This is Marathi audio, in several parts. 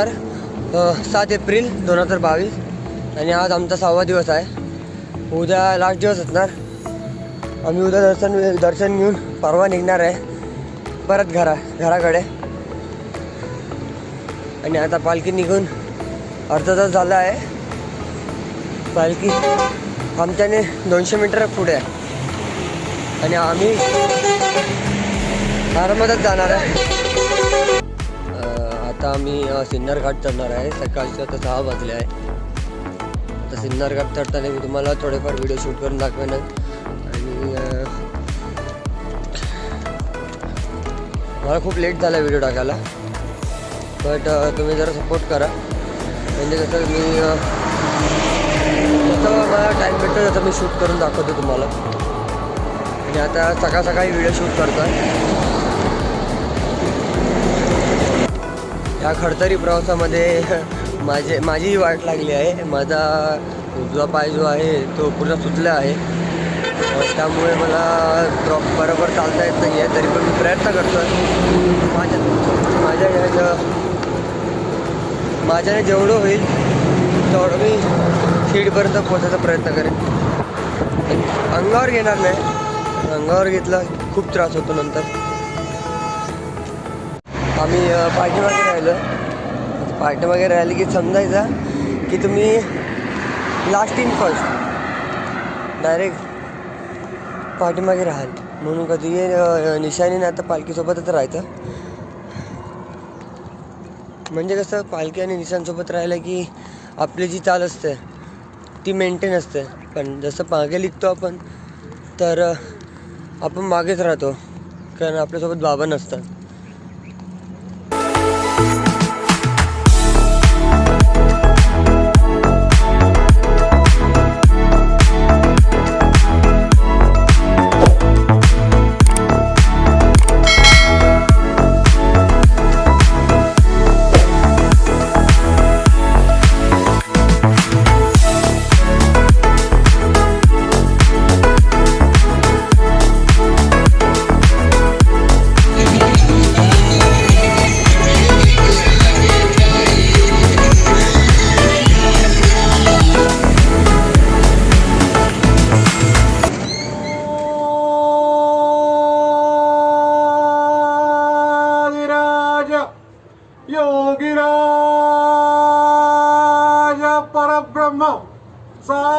गुरुवार सात एप्रिल दोन हजार बावीस. आणि आज आमचा सहावा दिवस आहे. उद्या लास्ट दिवस असणार. आम्ही उद्या दर्शन दर्शन घेऊन परवा निघणार आहे. परत घरा घराकडे. आणि आता पालखी निघून अर्धा तास झाला आहे. पालखी आमच्याने दोनशे मीटर पुढे आहे. आणि आम्ही आरामातच जाणार आहे. आता आम्ही सिन्नर घाट चढणार आहे. सकाळचे आता सहा वाजले आहे. आता सिन्नर घाट चढताना मी तुम्हाला थोडेफार व्हिडिओ शूट करून दाखवेन. आणि मला खूप लेट झाला व्हिडिओ टाकायला. बट तुम्ही जरा सपोर्ट करा. म्हणजे कसं मी जसं मला टाईम भेटतो तसं मी शूट करून दाखवतो तुम्हाला. आणि आता सकाळ सकाळी व्हिडिओ शूट करतो या खडतरी प्रवासामध्ये माझे माझीही वाट लागली आहे. माझा उजवा पाय जो आहे तो पूर्ण सुटला आहे. त्यामुळे मला ड्रॉप बरोबर चालता येत नाही आहे तरी पण मी प्रयत्न करतो माझ्या माझ्या ह्या- माझ्याने जेवढं होईल तेवढं मी सीटपर्यंत पोहोचायचा प्रयत्न करेन. अंगावर घेणार नाही. अंगावर घेतला खूप त्रास होतो नंतर. आम्ही पाठीमागे राहिलो. पाठीमागे राहिले की समजायचा की तुम्ही लास्ट इन फर्स्ट डायरेक्ट पाठीमागे राहाल. म्हणून कधी निशाणी निशाणीने आता पालखीसोबतच राहायचं. म्हणजे कसं पालखी आणि निशांसोबत राहिलं की आपली जी चाल असते ती मेंटेन असते. पण जसं मागे लिखतो आपण तर आपण मागेच राहतो. कारण आपल्यासोबत बाबा नसतात.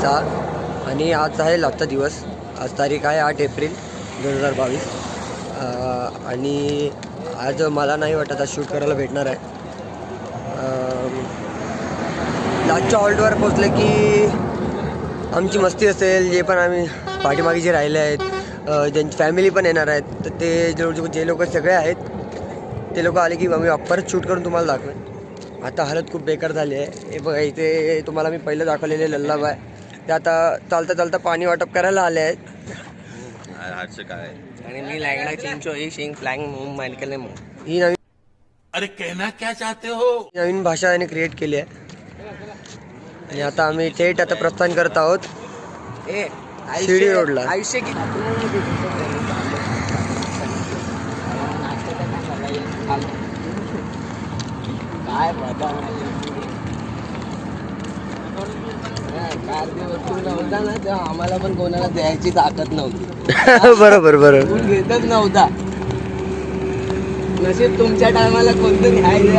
सहा आणि आज आहे लागता दिवस. आज तारीख आहे आठ एप्रिल दोन हजार बावीस. आणि आज मला नाही वाटत आज शूट करायला भेटणार आहे. लास्टच्या हॉल्टवर पोचले की आमची मस्ती असेल जे पण आम्ही पाठीमागे जे राहिले आहेत ज्यांची फॅमिली पण येणार आहेत तर ते जे जे लोक सगळे आहेत ते लोक आले की आम्ही परत शूट करून तुम्हाला दाखवेन. आता हालत खूप बेकार झाली आहे. हे बघा इथे तुम्हाला मी पहिलं दाखवलेले लल्लाबाय ते आता चालता चालता पाणी वाटप करायला आले आहेत. काय आणि मी लँगडा चिंचो ही शिंग फ्लँग मूम मानकेले मूम ही नवीन अरे कहना क्या चाहते हो? नवीन भाषा याने क्रिएट केली आहे. आणि आता आम्ही थेट आता प्रस्थान करत आहोत. शिर्डी रोडला. आयुष्य काय नव्हता ना तेव्हा आम्हाला पण कोणाला द्यायची ताकद नव्हती. बरोबर बरोबर. घेतच नव्हता. नशीब तुमच्या टायमाला कोणतं घ्यायचं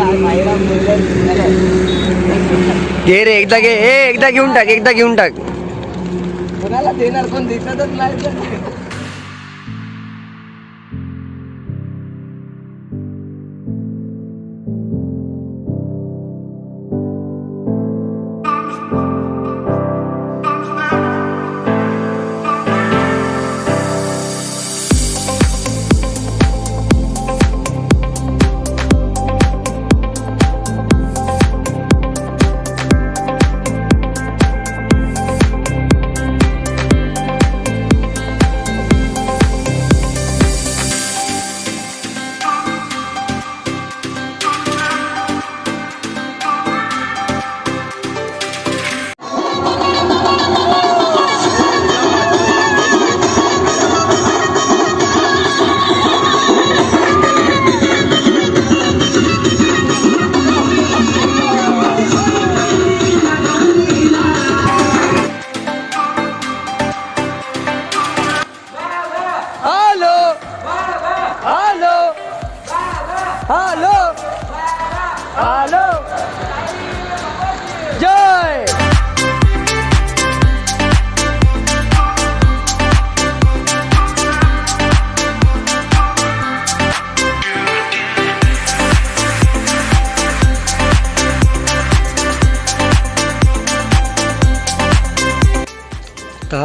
घे रे एकदा घे. एकदा घेऊन टाक एकदा घेऊन टाक. कोणाला देणार कोण दिसतच नाही.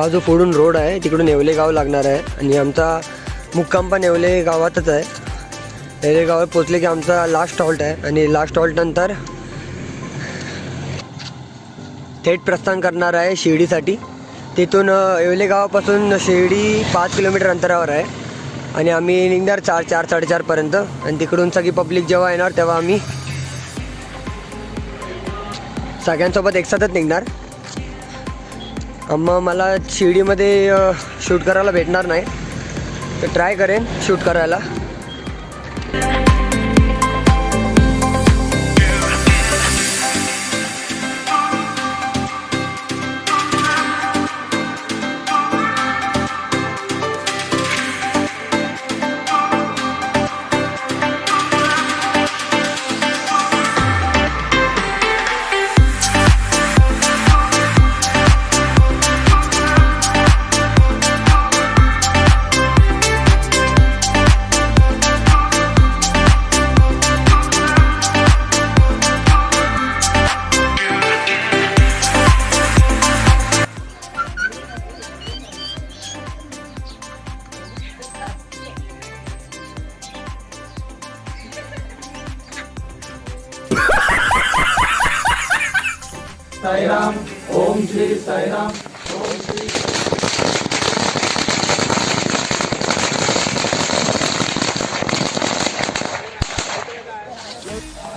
हा जो पुढून रोड आहे तिकडून येवले गाव लागणार आहे. आणि आमचा मुक्काम पण येवले गावातच आहे. येवले गावात पोचले की आमचा लास्ट हॉल्ट आहे. आणि लास्ट हॉल्टनंतर थेट प्रस्थान करणार आहे शिर्डीसाठी. तिथून येवले गावापासून शिर्डी पाच किलोमीटर अंतरावर आहे. आणि आम्ही निघणार चार चार साडेचारपर्यंत आणि तिकडून सगळी पब्लिक जेव्हा येणार तेव्हा आम्ही सगळ्यांसोबत एकसाथच निघणार. मग मला शिर्डीमध्ये शूट करायला भेटणार नाही. तर ट्राय करेन शूट करायला.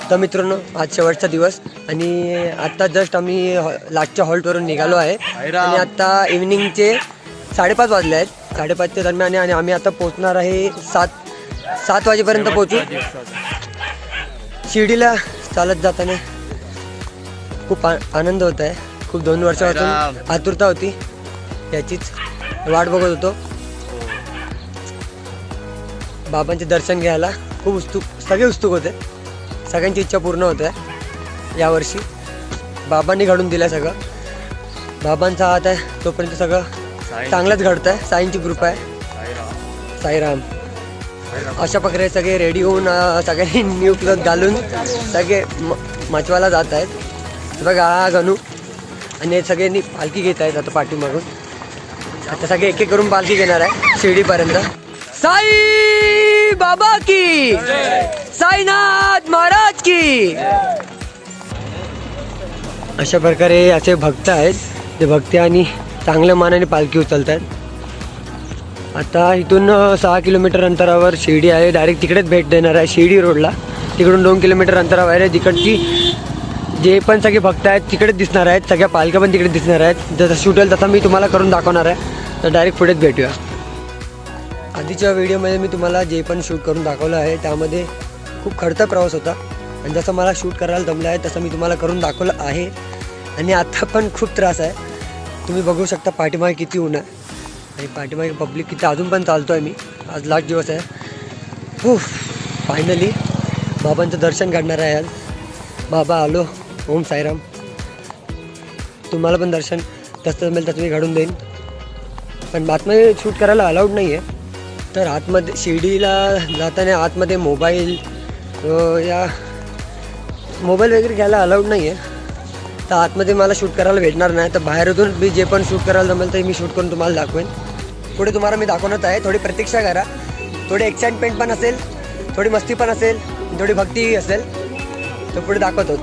तर मित्रांनो आज शेवटचा दिवस आणि आत्ता जस्ट आम्ही हॉ- लास्टच्या हॉल्टवरून निघालो आहे. आणि आता इव्हनिंगचे साडेपाच वाजले आहेत. साडेपाचच्या दरम्यान आणि आम्ही आता पोचणार आहे सात सात वाजेपर्यंत पोचू शिर्डीला चालत जाताना खूप आ- आनंद होत आहे. खूप दोन वर्षापासून आतुरता होती. याचीच वाट बघत होतो. बाबांचे दर्शन घ्यायला खूप उत्सुक सगळे उत्सुक होते. सगळ्यांची इच्छा पूर्ण होत. आहे यावर्षी बाबांनी घडून दिलं सगळं. बाबांचा हात आहे तोपर्यंत सगळं चांगलंच घडतं आहे साईंची कृपा आहे. साईराम. अशा प्रकारे सगळे रेडी होऊन सगळ्यांनी न्यू क्लॉथ घालून सगळे मचवायला जात आहेत. बघा हा गणू. आणि सगळ्यांनी पालखी घेत आहेत आता पाठीमागून. आता सगळे एक एक करून पालखी घेणार आहे शिर्डीपर्यंत. साई बाबा की! साईनाथ महाराज की! अशा प्रकारे असे भक्त आहेत. ते भक्ती आणि चांगल्या मानाने पालखी उचलत आहेत आता इथून सहा किलोमीटर अंतरावर शिर्डी आहे. डायरेक्ट तिकडेच भेट देणार आहे. शिर्डी रोडला. तिकडून दोन किलोमीटर अंतरावर आहे. तिकडची जे पण सगळे भक्त आहेत तिकडेच दिसणार आहेत सगळ्या पालख्या पण तिकडे दिसणार आहेत. जसं शूट होईल तसं मी तुम्हाला करून दाखवणार आहे. तर डायरेक्ट पुढेच भेटूया. आधीच्या व्हिडिओमध्ये मी तुम्हाला जे पण शूट करून दाखवलं आहे त्यामध्ये खूप खडता प्रवास होता. आणि जसं मला शूट करायला जमलं आहे तसं मी तुम्हाला करून दाखवलं आहे. आणि आता पण खूप त्रास आहे. तुम्ही बघू शकता पाठीमागे किती ऊन आहे. आणि पाठीमागे पब्लिक किती अजून पण चालतो आहे मी. आज लास्ट दिवस आहे. हो फायनली बाबांचं दर्शन काढणार आहे आज. बाबा आलो. ओम साईराम. तुम्हाला पण दर्शन तसं जमेल तसं मी घडून देईन. पण आतमध्ये शूट करायला अलाउड नाही आहे तर आतमध्ये शिर्डीला जाताना आतमध्ये मोबाईल या मोबाईल वगैरे घ्यायला अलाउड नाही आहे तर आतमध्ये मला शूट करायला भेटणार नाही. तर बाहेरून मी जे पण शूट करायला जमेल ते मी शूट करून तुम्हाला दाखवेन. पुढे तुम्हाला मी दाखवणार आहे. थोडी प्रतीक्षा करा. थोडी एक्साइटमेंट पण असेल थोडी मस्ती पण असेल थोडी भक्तीही असेल तर पुढे दाखवतो.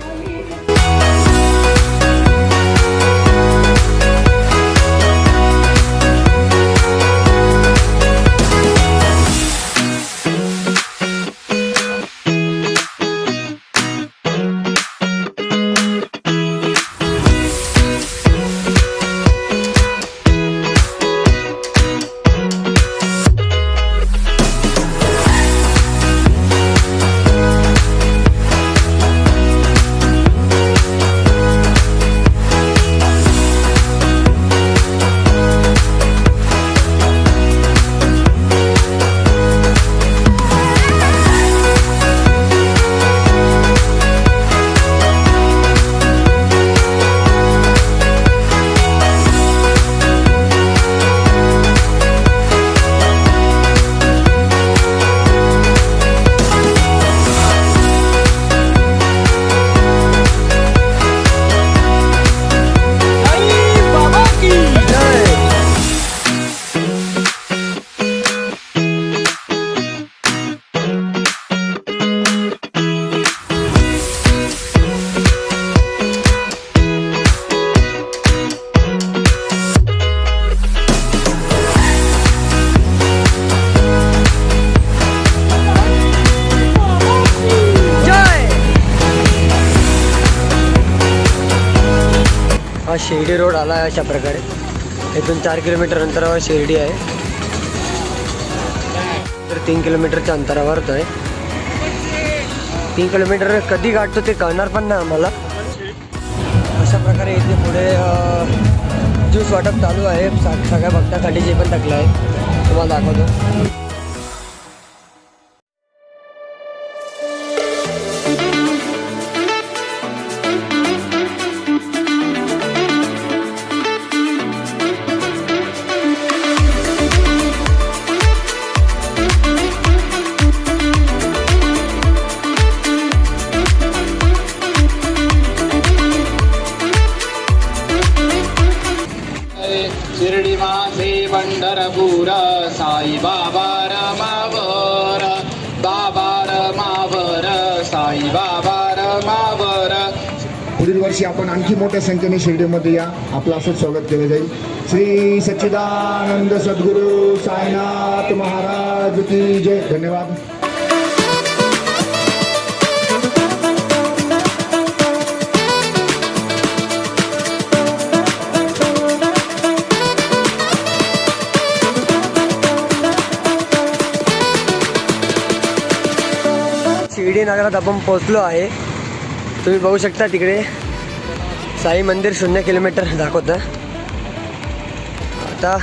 हा शिर्डी रोड आला आहे अशा प्रकारे. इथून चार किलोमीटर अंतरावर शिर्डी आहे. तर तीन किलोमीटरच्या अंतरावरच आहे. तीन किलोमीटर कधी गाठतो ते कळणार पण नाही आम्हाला. अशा प्रकारे इथे पुढे ज्यूस वाटप चालू आहे. सगळ्या भक्तासाठी जे पण टाकलं आहे तुम्हाला दाखवतो. आपण आणखी मोठ्या संख्येने शिर्डीमध्ये या. आपलं असंच स्वागत केलं जाईल. श्री सच्चिदानंद सद्गुरू साईनाथ महाराज की जय. धन्यवाद. शिर्डी नगरात आपण पोहोचलो आहे. तुम्ही बघू शकता तिकडे. साई मंदिर शून्य किलोमीटर दाखवतं आता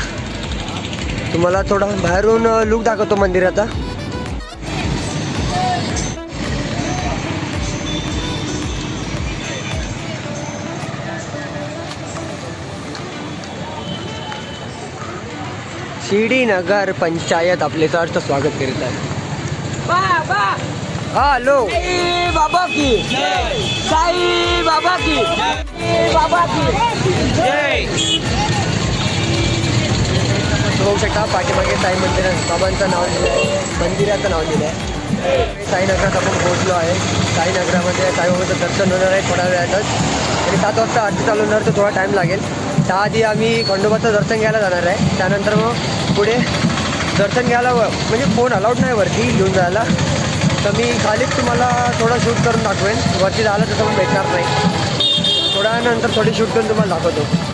तुम्हाला थोडा बाहेरून लुक दाखवतो मंदिराचा. शिर्डी नगर पंचायत आपले सहर्ष स्वागत करीत आहे. हॅलो बाबा की. साई बाबा की. बाबा की. बघू शकता पाठीमागे साई मंदिर बाबांचं नाव लिहिलं आहे मंदिराचं नाव लिहिलं आहे साईनगरात आपण पोहोचलो आहे. साईनगरामध्ये साईबाबाचं दर्शन होणार आहे थोड्या वेळातच. आणि सात वाजता आरती चालू होणार तर थोडा टाईम लागेल. त्याआधी आम्ही खंडोबाचं दर्शन घ्यायला जाणार आहे. त्यानंतर मग पुढे दर्शन घ्यायला म्हणजे फोन अलाउड नाही वरती घेऊन जायला. तर मी खालीच तुम्हाला थोडं शूट करून दाखवेन. वरती झालं तसं पण भेटणार नाही. थोड्या वेळानंतर थोडी शूट करून तुम्हाला दाखवतो.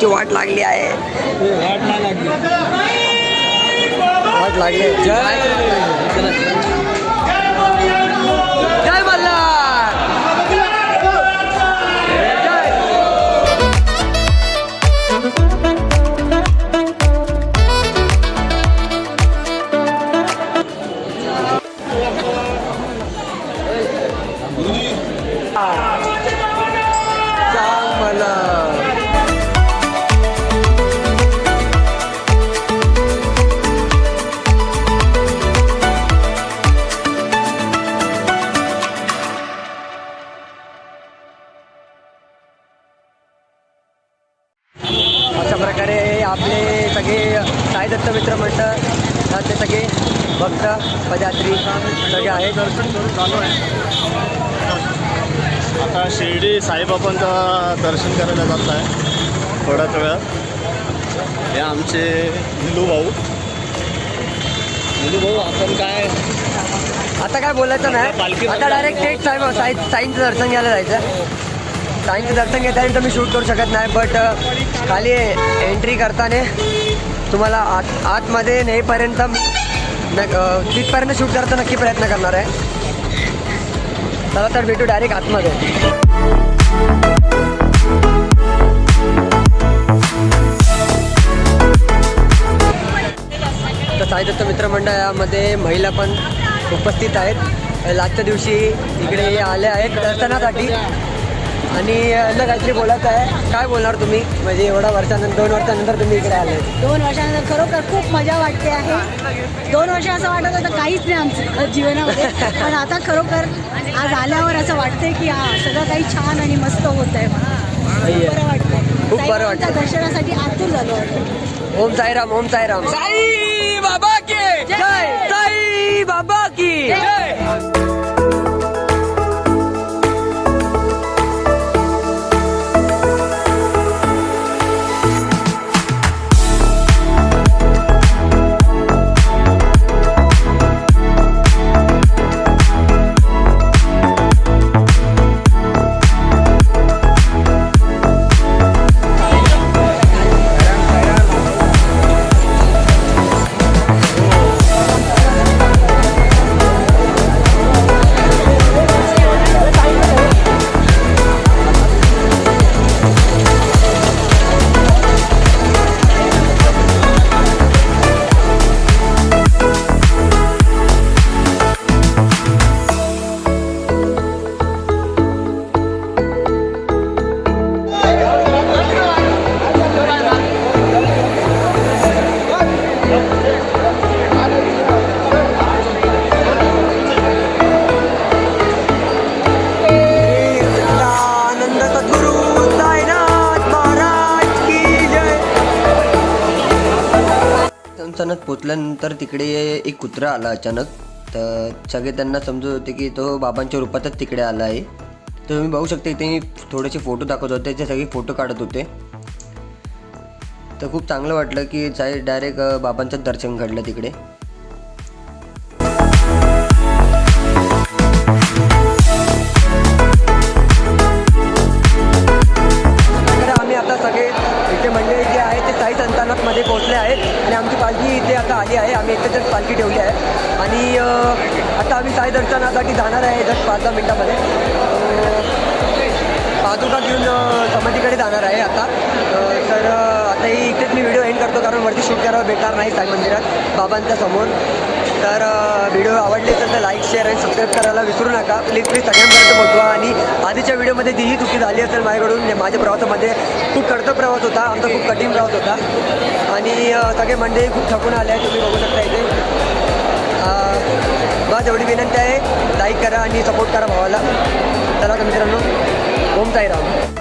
इकडे आमची वाट लागली आहे वाट दत्त मित्र मंडळ ते सगळे भक्त पदयात्री सगळे आहेत. दर्शन करून चालू आहे आता शिर्डी साईबाबांचं दर्शन करायला जात आहे थोड्याच वेळात. हे आमचे निलू भाऊ. निलू भाऊ आपण काय? आता काय बोलायचं नाही. आता डायरेक्ट थेट साई साई साईंचं दर्शन घ्यायला जायचं. साईंचं दर्शन घेताना मी शूट करू शकत नाही बट खाली एंट्री करताना तुम्हाला आत आतमध्ये नेईपर्यंत तिथपर्यंत शूट करायचा नक्की प्रयत्न करणार आहे. चला तर भेटू डायरेक्ट आतमध्ये. तर साई दत्त मित्रमंडळामध्ये महिला पण उपस्थित आहेत. लास्टच्या दिवशी इकडे आल्या आहेत दर्शनासाठी. आणि यांना काहीतरी बोलायचं आहे काय बोलणार तुम्ही? म्हणजे एवढ्या वर्षानंतर दोन वर्षानंतर तुम्ही इकडे आले. दोन वर्षानंतर खरोखर खूप मजा वाटते आहे. दोन वर्ष असं वाटत होतं काहीच नाही आमचं जीवनामध्ये. पण आता खरोखर आज आल्यावर असं वाटतंय की हा सगळं काही छान आणि मस्त होत आहे खूप बरं वाटतंय. खूप बरं. साईबाबांच्या दर्शनासाठी आतुर झालो वाटतं ओम साईराम ओम साईराम. साई बाबा की. जय. साई बाबा की. जय. तर तिकडे एक कुत्रा आला अचानक. तर सगळे त्यांना समजत होते की तो बाबांच्या रूपातच तिकडे आला आहे. तर तुम्ही बघू शकता इथे मी थोडेसे फोटो दाखवत होते ते सगळे फोटो काढत होते. तर खूप चांगलं वाटलं की साई डायरेक्ट बाबांचंच दर्शन घडलं तिकडे. आधीच्या व्हिडिओमध्ये चुकी झाली असेल माझ्याकडून. म्हणजे माझ्या प्रवासामध्ये खूप कडक प्रवास होता. आमचा खूप कठीण प्रवास होता. आणि सगळे मंडळी खूप थकून आले आहे तुम्ही बघू शकता इथे. बस एवढी विनंती आहे. लाईक करा आणि सपोर्ट करा भावाला. चला मित्रांनो ओम साईराम.